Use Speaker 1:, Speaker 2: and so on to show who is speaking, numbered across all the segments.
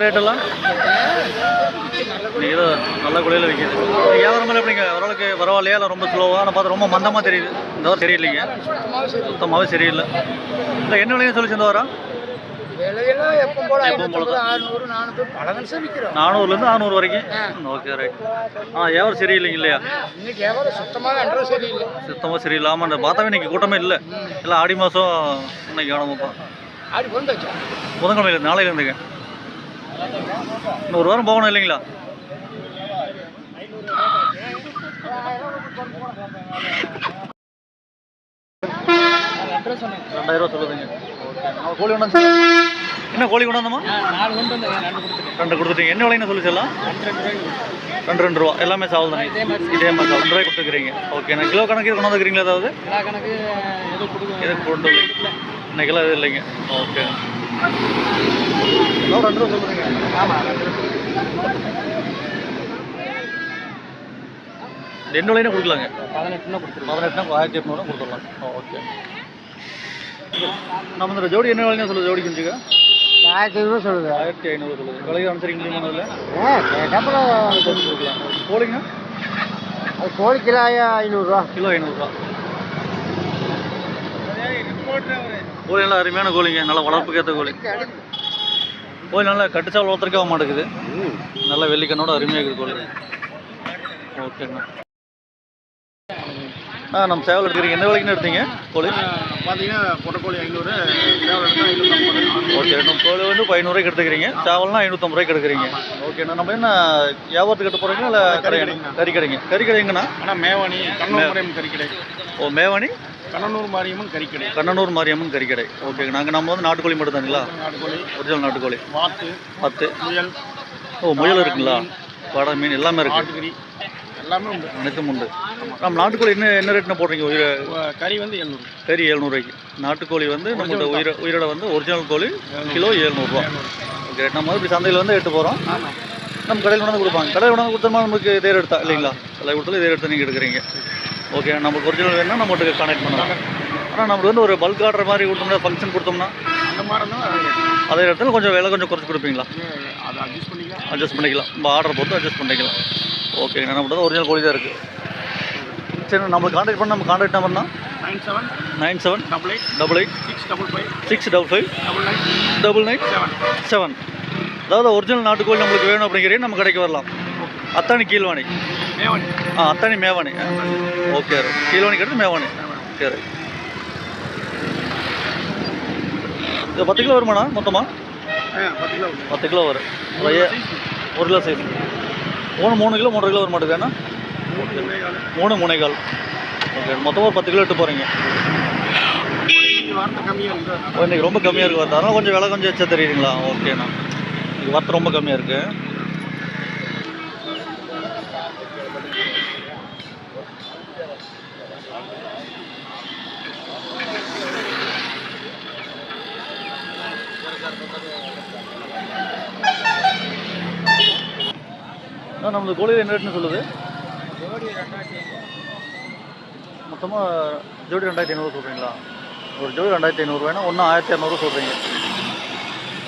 Speaker 1: ரேட்டெல்லாம்? இது நல்ல குழியில் விற்கிது வியாபாரம் எப்படிங்க? ஓரளவுக்கு பரவாயில்லையா? இல்லை ரொம்ப ஸ்லோவாக நான் பார்த்து ரொம்ப மந்தமாக தெரியுது. இந்த வாரம் சரியில்லைங்க. சுத்தமாகவே சரியில்லை. இல்லை என்ன விலைங்க சொல்லிச்சு இந்த வாரம்.
Speaker 2: அறுநூறு
Speaker 1: நானூறுலேருந்து நானூறு வரைக்கும். ஓகே ரைட் ஆ வியாபாரம் சரியில்லைங்க இல்லையா?
Speaker 2: சுத்தமாக சரியில்லை.
Speaker 1: சுத்தமாக சரியில்லை. ஆமாம் பார்த்தாவே இன்னைக்கு கூட்டமே இல்லை. இல்லை ஆடி மாதம் இன்னைக்கு
Speaker 2: வந்தாச்சா
Speaker 1: புதன்கிழமையில நாளையில இருந்துங்க. இன்னும் ஒரு வாரம் போகணும் இல்லைங்களா? ரெண்டாயிரம் சொல்லுதுங்க. கோழி கொண்டாந்து என்ன கோழி கொண்டாந்தம்மா
Speaker 2: ரெண்டு
Speaker 1: கொடுத்துட்டீங்க. என்ன விலைன்னு சொல்லி சொல்லலாம் ரெண்டு ரெண்டு ரூபா. எல்லாமே சாவல் தானே? இதே மாதிரி சாவல். ரெண்டு ரூபாய் கொடுத்துக்கிறீங்க. ஓகே. நான் கிலோ கணக்கு கொண்டு வந்துக்கிறீங்களா ஏதாவது? எதுக்கு கொண்டு இன்னைக்கெல்லாம் இது இல்லைங்க. ஓகே. ரெண்டு ரூபா சொல்லுங்க
Speaker 2: ஆமாம்
Speaker 1: ரெண்டு கொடுக்கலாங்க.
Speaker 2: பதினெட்டுனா கொடுத்துருவோம்
Speaker 1: பதினெட்டுனா ஆயிரத்தி எட்நூறு கொடுத்துடலாம். ஓகே. நம்ம இந்த ஜோடி என்ன விலைன்னு சொல்லுது ஜோடி குஞ்சுங்க
Speaker 2: ஆயிரத்தி ஐநூறு சொல்லுது.
Speaker 1: ஆயிரத்தி ஐநூறு சொல்லுது. விலைக்கு அனுசரிக்க முடியுமா அதில்
Speaker 2: ஆ கேட்டப்பறம்
Speaker 1: கொடுக்கலாம் கோழிங்க
Speaker 2: அது கோழி கிலோ ஐநூறுரூவா
Speaker 1: கிலோ ஐநூறுரூவா கோழி நல்லா அருமையான கோழிங்க. நல்லா வளர்ப்புக்கு ஏற்ற கோழி. கோழி நல்லா கட்டுச்சால் வளர்த்துருக்க ஆக மாட்டேங்குது. நல்லா வெள்ளிக்கண்ணோட அருமையாக இருக்குது கோழி. ஓகேங்கண்ணா ஆ நம்ம சேவல் எடுத்துக்கிறீங்க. எந்த விலைக்குன்னு எடுத்தீங்க கோழி?
Speaker 2: பார்த்தீங்கன்னா பொட்டக்கோழி ஐநூறு
Speaker 1: ஓகே நம்ம கோழி வந்து இப்போ ஐநூறுரூவாய்க்கு எடுத்துக்கிறீங்க. சேவல்னா ஐநூற்றம்பது ரூபாய்க்கு எடுக்கிறீங்க. ஓகேண்ணா நம்ம என்ன வியாபாரத்துக்கு எடுத்து போகிறீங்களா இல்லை கடை
Speaker 2: கறிக்கடைங்கண்ணா.
Speaker 1: கறி கடைங்க கறி கடைங்கண்ணா
Speaker 2: ஆனால் மேவாணி கண்ணூர் மாரியம்மன் கறிக்கடை.
Speaker 1: ஓ மேவாணி?
Speaker 2: கண்ணனூர் மாரியம்மன் கறிக்கடை.
Speaker 1: கண்ணனூர் மாரியம்மன் கறிக்கடை. ஓகேங்க நாங்கள் நம்ம வந்து நாட்டுக்கோழி மட்டும் தானுங்களா
Speaker 2: நாட்டுக்கோழி.
Speaker 1: ஒரிஜினல் நாட்டுக்கோழி.
Speaker 2: வாத்து
Speaker 1: பத்து
Speaker 2: முயல்
Speaker 1: ஓ முயல் இருக்குங்களா? வடை மீன் எல்லாமே இருக்கு.
Speaker 2: எல்லாமே உண்டு.
Speaker 1: அனைத்தும் உண்டு. நம்ம நாட்டுக்கோழி என்ன என்ன ரேட்னு போடுறீங்க? உயிர
Speaker 2: கறி வந்து எழுநூறு.
Speaker 1: கறி எழுநூறுவாய்க்கு. நாட்டுக்கோழி வந்து நம்மகிட்ட உயிர உயிரோட வந்து ஒரிஜினல் கோழி கிலோ எழுநூறுவா. ஓகே நம்ம வந்து இப்படி சந்தையில் வந்து எடுத்து போகிறோம் நம்ம கடையில் கொண்டாந்து கொடுப்பாங்க. கடையில் கொண்டாந்து கொடுத்தோம்னா நமக்கு இதே எடுத்தா இல்லைங்களா? கடையில் கொடுத்தாலும் இதே எடுத்து நீங்கள் எடுக்கிறீங்க. ஓகே நமக்கு ஒரிஜினல் வேணும்னா நம்மகிட்ட கான்டாக்ட் பண்ணலாம். ஆனால் நம்மளுக்கு வந்து ஒரு பல்க் ஆர்டர் மாதிரி கொடுத்தோம்னா ஃபங்க்ஷன் கொடுத்தோம்னா
Speaker 2: அந்த மாதிரி இருந்தால் அது
Speaker 1: இடத்துல கொஞ்சம் விலை கொஞ்சம் குறைச்சி கொடுப்பீங்களா?
Speaker 2: அதை அட்ஜஸ்ட் பண்ணிக்கலாம்.
Speaker 1: அட்ஜஸ்ட் பண்ணிக்கலாம். நம்ம ஆர்டர் பொறுத்து அட்ஜஸ்ட் பண்ணிக்கலாம். ஓகே நம்மகிட்ட ஒரிஜினல் கோழி தான் இருக்குது சரி நம்மளுக்கு கான்டாக்ட் பண்ண நம்ம contact நம்பர்னா
Speaker 2: nine seven
Speaker 1: nine seven
Speaker 2: double eight
Speaker 1: double eight
Speaker 2: six double five
Speaker 1: six double five
Speaker 2: double nine
Speaker 1: double nine
Speaker 2: seven
Speaker 1: seven அதாவது ஒரிஜினல் நாட்டுக்கோழி நம்மளுக்கு வேணும் அப்படிங்கிறே நம்ம கடைக்கு வரலாம். அத்தானி கீழ்வாணி. அத்தானி மேவாணி. ஓகே கீழ்வாணி கிடையாது மேவாணி. சரி. இது பத்து கிலோ வருமாண்ணா மொத்தமாக
Speaker 2: பத்து கிலோ
Speaker 1: வரும். ஒரு கிலோ சைஸ் மூணு மூணு கிலோ மூன்றரை கிலோ வர மாட்டேங்குதுண்ணா
Speaker 2: மூணு மூணே கால்.
Speaker 1: மூணு மூணே கால். ஓகே மொத்தமாக ஒரு பத்து கிலோ எடுத்து போகிறீங்க இன்னைக்கு ரொம்ப கம்மியாக இருக்குது வரது அதனால் கொஞ்சம் விலை கொஞ்சம் எச்சா தெரியுதுங்களா ஓகேண்ணா. இது வரத்து ரொம்ப கம்மியாக இருக்குது அண்ணா, நம்மளுக்கு கோழி என்ன ரேட்னு சொல்லுது? மொத்தமாக ஜோடி ரெண்டாயிரத்தி ஐநூறு சொல்கிறீங்களா ஒரு ஜோடி ரெண்டாயிரத்தி ஐநூறு வேணா ஒன்று ஆயிரத்தி இரநூறு சொல்கிறீங்க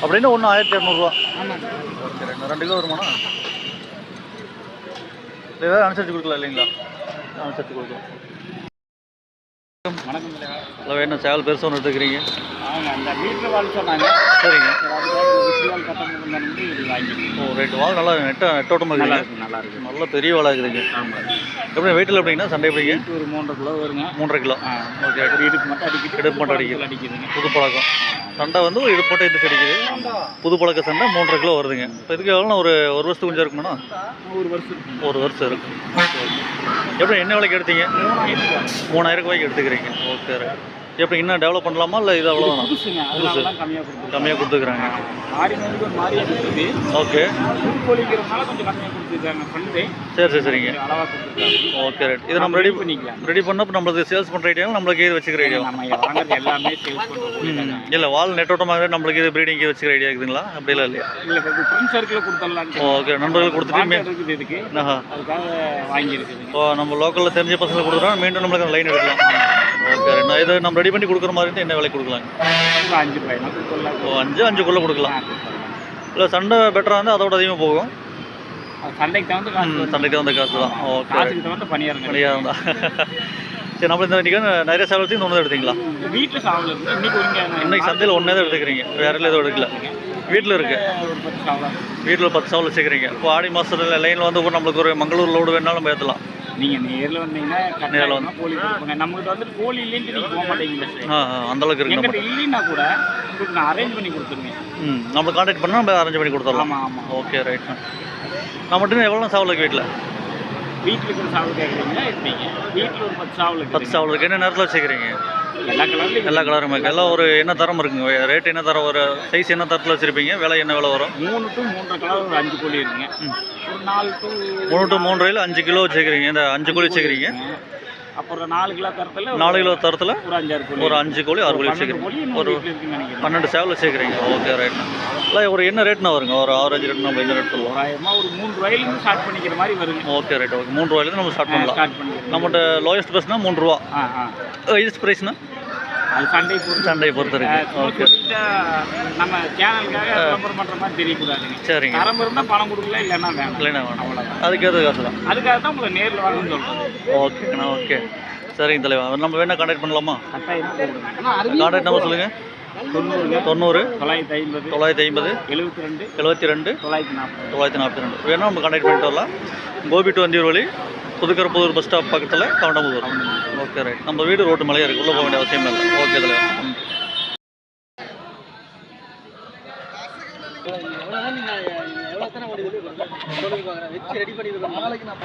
Speaker 1: அப்படின்னா ஒன்று ஆயிரத்தி இரநூறுவா ஓகே ரெண்டு ரெண்டு கிலோ இல்லை ஏதாவது அனுசரித்து கொடுக்கலாம் இல்லைங்களா? அனுசரித்து கொடுக்கலாம்.
Speaker 2: வணக்கம்
Speaker 1: இல்லை வேணும் சேவல் பெருசாக ஒன்று எடுத்துக்கிறீங்க?
Speaker 2: அவங்க அந்த வீட்டில் வாழ் சொன்னாங்க.
Speaker 1: சரிங்க. ஓ வாங்க நல்லா நெட்ட நெட்டோட்டமாக
Speaker 2: நல்லா இருக்கு நல்லா இருக்கு.
Speaker 1: நல்ல பெரிய வாழை இருக்குதுங்க.
Speaker 2: ஆமாம்
Speaker 1: எப்படி வெயிட்டில் எப்படிங்கன்னா சண்டை எப்படிங்க?
Speaker 2: ஒரு மூன்றரை கிலோ வருங்க.
Speaker 1: மூன்றரை கிலோ.
Speaker 2: ஆ
Speaker 1: ஓகே
Speaker 2: இடுப்பு மட்டும் அடிக்குது.
Speaker 1: இடுப்பு மட்டும் அடிக்குது.
Speaker 2: அடிக்குதுங்க.
Speaker 1: புது பழக்கம். சண்டை வந்து ஒரு இடுப்பு போட்டு எடுத்து அடிக்குது புது பழக்க சண்டை மூன்றரை கிலோ வருதுங்க. இப்போ இதுக்கு எவ்வளோ ஒரு ஒரு வருஷத்துக்கு கொஞ்சம் இருக்குமாண்ணா?
Speaker 2: ஒரு வருஷம்
Speaker 1: ஒரு வருஷம் இருக்கும் எப்படி என்ன விலைக்கு எடுத்தீங்க? மூணாயிரம் ரூபாய்க்கு எடுத்துக்கிறீங்க. ஓகே எப்படி இன்னும் டெவலப் பண்ணலாமா இல்லை இது அவ்வளோதானா
Speaker 2: புதுசுங்க. தான் கம்மியாக ஒரு கொடுத்துது
Speaker 1: ஓகே.
Speaker 2: கோழிக்கிறதுனால கொஞ்சம் கம்மியாக கொடுத்துருக்காங்க ஃப்ரெண்டு
Speaker 1: சரி சரி சரிங்க.
Speaker 2: அளவாக கொடுத்துருக்காங்க.
Speaker 1: Okay right. இது நம்ம ரெடி
Speaker 2: பண்ணிக்கலாம்.
Speaker 1: ரெடி பண்ணப்போ நம்மளுக்கு சேல்ஸ் பண்ணுற ஐடியா நம்மளுக்கு இது வச்சுக்கிற ஐடியா
Speaker 2: நம்ம வாங்குறது எல்லாமே சேல்ஸ் பண்ணுறோம்
Speaker 1: இல்லை வால் நெட்டோட்டமாக நம்மளுக்கு இது ப்ரீடிங் வச்சுக்கிற ஐடியா இருக்குதுங்களா? அப்படிலாம் இல்லையா?
Speaker 2: இல்லை ஃப்ரெண்ட் சர்க்கிளில் கொடுத்துடலான்னு
Speaker 1: ஓகே நண்பர்கள் கொடுத்துட்டு
Speaker 2: இருக்குது இதுக்கு.
Speaker 1: ஆஹா.
Speaker 2: அதுக்காக வாங்கியிருக்குதுங்க.
Speaker 1: இப்போ நம்ம லோக்கலில் தெரிஞ்ச பசங்களை கொடுக்குறோம் மீண்டும் நம்மளுக்கு லைன் எடுக்கலாம். நான் இதை நம்ம ரெடி பண்ணி கொடுக்குற மாதிரி இருந்தால் என்ன விலை கொடுக்கலாங்க?
Speaker 2: அஞ்சு
Speaker 1: ஓ அஞ்சு அஞ்சுக்குள்ளே கொடுக்கலாம். இல்லை சண்டை பெட்டராக இருந்தால் அதோட அதிகமாக போகும்.
Speaker 2: சண்டைக்கு தகுந்த காசு.
Speaker 1: சண்டைக்கு காசு தான். ஓகே.
Speaker 2: காசுக்கு தகுந்த பணியாரம்
Speaker 1: சரி நம்ம இந்த இன்றைக்கி நிறைய சேலத்தையும் ஒன்று தான் எடுத்தீங்களா?
Speaker 2: வீட்டில் சாவல் இன்னைக்கு
Speaker 1: சந்தையில் ஒன்றே தான் எடுத்துக்கிறீங்க. வேற எதுவும் எடுக்கல. வீட்டில் இருக்கு. வீட்டில் பத்து சவல் வச்சுக்கிறீங்க. இப்போ ஆடி மாதத்தில் லைனில் வந்து நம்மளுக்கு ஒரு மங்களூர் லோடு வேணாலும் நம்ம ஏற்றலாம்
Speaker 2: நீங்க நேர்ல வந்தீங்கன்னா
Speaker 1: நேர்ல
Speaker 2: கட்டாயமா கோழி கொடுப்போங்க நம்மகிட்ட வந்துட்டு கோழி இல்லைன்ட்டு நீங்க போக
Speaker 1: அந்த அளவுக்கு இருக்கு
Speaker 2: எங்கிட்ட இல்லைன்னா கூட உங்களுக்கு நான் அரேஞ்ச் பண்ணி கொடுத்துருவேன்
Speaker 1: ம் நம்ம கான்டாக்ட் பண்ணால் நம்ம அரேஞ்ச் பண்ணி கொடுத்துடலாம்.
Speaker 2: ஆமா ஆமா.
Speaker 1: ஓகே ரைட் நம்மகிட்ட எவ்வளோ சாவல் இருக்கு வீட்டில்
Speaker 2: வீட்டில் இருக்கிற சாவல் கேட்குறீங்களா எப்படிங்க? வீட்டில் ஒரு பத்து சாவல்
Speaker 1: பத்து சாவல் இருக்கு என்ன நேரத்தில் வச்சுக்கிறீங்க?
Speaker 2: எல்லா
Speaker 1: கலரும் இருக்கு. எல்லாம் ஒரு என்ன தரம் இருக்குங்க? ரேட் என்ன தரம்? ஒரு சைஸ் என்ன தரத்தில் வச்சுருப்பீங்க? விலை என்ன விலை வரும்?
Speaker 2: மூணு டு மூன்றரை கலர் ஒரு அஞ்சு கோழி இருக்குங்க. ஒரு நாலு டு
Speaker 1: மூணு டு மூணு ரூபாயில் அஞ்சு கிலோ வச்சுக்கிறீங்க இந்த அஞ்சு கோழி வச்சுக்கிறீங்க
Speaker 2: அப்புறம் நாலு கிலோ தரத்தில்
Speaker 1: நாலு கிலோ தரத்தில்
Speaker 2: ஒரு அஞ்சாறு கோழி
Speaker 1: ஒரு அஞ்சு கோழி ஆறு கோழி வச்சுக்கிறீங்க ஒரு பன்னெண்டு சேவல் வச்சுக்கிறீங்க ஓகே ரைட்ண்ணா இல்லை ஒரு என்ன ரேட்னா வருங்க? ஒரு ஆவரேஜ் ரேட் நம்ம என்ன ரேட் சொல்லுவோம்?
Speaker 2: தோராயமாக ஒரு மூணு ரூபாயிலிருந்து ஸ்டார்ட் பண்ணிக்கிற மாதிரி வருங்க.
Speaker 1: ஓகே ரைட் ஓகே மூணு ரூபாயிலேருந்து நம்ம ஸ்டார்ட் பண்ணலாம்.
Speaker 2: ஸ்டார்ட்
Speaker 1: நம்மகிட்ட லோயஸ்ட் ப்ரைஸ்னா மூணு ரூபா. ஹையஸ்ட் ப்ரைஸ்னா
Speaker 2: அது சண்டை பொறுத்து.
Speaker 1: சண்டையை பொறுத்த இருக்கு. ஓகே
Speaker 2: நம்ம சேனலுக்காக விளம்பரம் பண்ணுற மாதிரி தெரியக்கூடாதுங்க
Speaker 1: சரிங்க.
Speaker 2: தரம் இருந்தால் பணம் கொடுக்கல இல்லைன்னா வேணும்.
Speaker 1: இல்லைண்ணா வேணாம்.
Speaker 2: அவ்வளோதான்
Speaker 1: அதுக்கேற்ற காசு தான்.
Speaker 2: அதுக்காக தான் உங்களை நேரில் வாங்கன்னு சொல்கிறேன்
Speaker 1: ஓகேண்ணா ஓகே சரிங்க தலைவா. நம்ம வேணால் கான்டாக்ட் பண்ணலாமா? கான்டாக்ட் நம்பர் சொல்லுங்கள் தொண்ணூறு.
Speaker 2: தொள்ளாயிரத்தி ஐம்பது.
Speaker 1: தொள்ளாயிரத்தி ஐம்பது.
Speaker 2: எழுபத்தி ரெண்டு.
Speaker 1: எழுபத்தி ரெண்டு.
Speaker 2: தொள்ளாயிரத்தி நாற்பது.
Speaker 1: தொள்ளாயிரத்தி நாற்பத்தி ரெண்டு. வேணால் நம்ம கான்டாக்ட் பண்ணிட்டு வரலாம். கோபி டு வந்தியூர் வழி. புதுக்கரப்புதூர் பஸ் ஸ்டாப் பக்கத்தில் கவண்டமுதூர் ஓகே ரைட் நம்ம வீடு ரோட்டு மலையே இருக்குது உள்ளே போக வேண்டிய அவசியம் இல்லை. ஓகே தலைவர். நாளைக்கு நான்